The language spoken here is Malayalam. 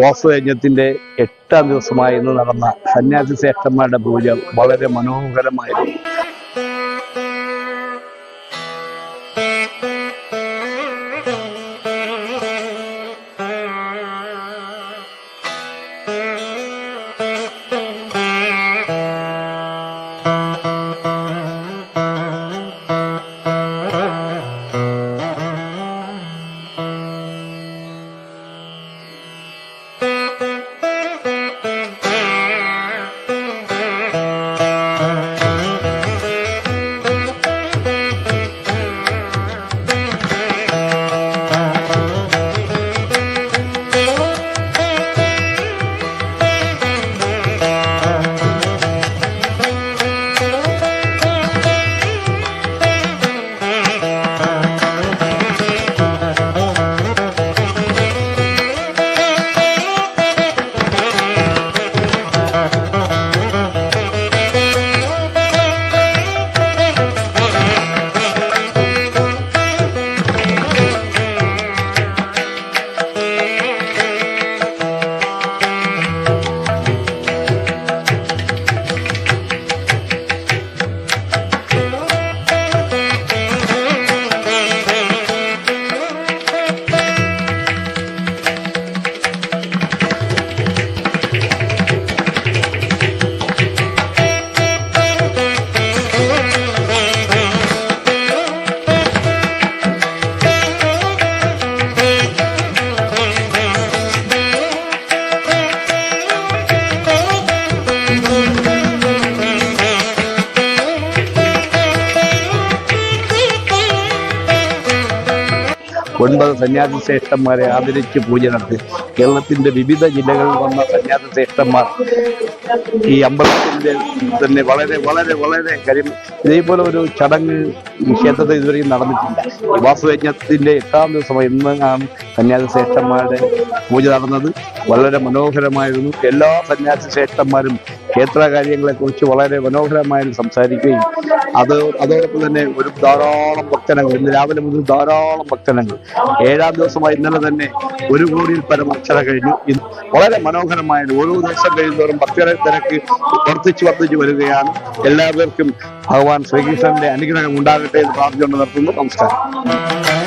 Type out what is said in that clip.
വാസുയജ്ഞത്തിന്റെ എട്ടാം ദിവസമായി ഇന്ന് നടന്ന സന്യാസി ശ്രേഷ്ഠന്മാരുടെ പൂജ വളരെ മനോഹരമായിരുന്നു. ഒൻപത് സന്യാസി ശ്രേഷ്ഠന്മാരെ ആദരിച്ച് പൂജ നടത്തി. കേരളത്തിന്റെ വിവിധ ജില്ലകളിൽ വന്ന സന്യാസി ശ്രേഷ്ഠന്മാർ ഈ അമ്പലത്തിന്റെ തന്നെ വളരെ വളരെ വളരെ കാര്യം. ഇതേപോലെ ഒരു ചടങ്ങ് ക്ഷേത്രത്തിൽ ഇതുവരെയും നടന്നിട്ടില്ല. വാസുയജ്ഞത്തിന്റെ എട്ടാം ദിവസമായി ഇന്നാണ് ശ്രേഷ്ഠന്മാരുടെ പൂജ നടന്നത്. വളരെ മനോഹരമായിരുന്നു. എല്ലാ സന്യാസി ശ്രേഷ്ഠന്മാരും ക്ഷേത്ര കാര്യങ്ങളെക്കുറിച്ച് വളരെ മനോഹരമായി സംസാരിക്കുകയും അത് അതോടൊപ്പം തന്നെ ഒരു ധാരാളം ഭക്തനങ്ങൾ ഇന്ന് രാവിലെ മുതൽ ധാരാളം ഭക്തനങ്ങൾ. ഏഴാം ദിവസമായി ഇന്നലെ തന്നെ ഒരു കോടിയിൽ പരം അക്ഷര കഴിഞ്ഞു. വളരെ മനോഹരമായ ഓരോ ദിവസം കഴിയുന്നവരും ഭക്തരെ തിരക്ക് വർദ്ധിച്ചു വർദ്ധിച്ചു വരികയാണ്. എല്ലാവർക്കും ഭഗവാൻ ശ്രീകൃഷ്ണന്റെ അനുഗ്രഹം ഉണ്ടാകട്ടെ എന്ന് പ്രാർത്ഥിച്ചുകൊണ്ട് നിർത്തുന്നു. നമസ്കാരം.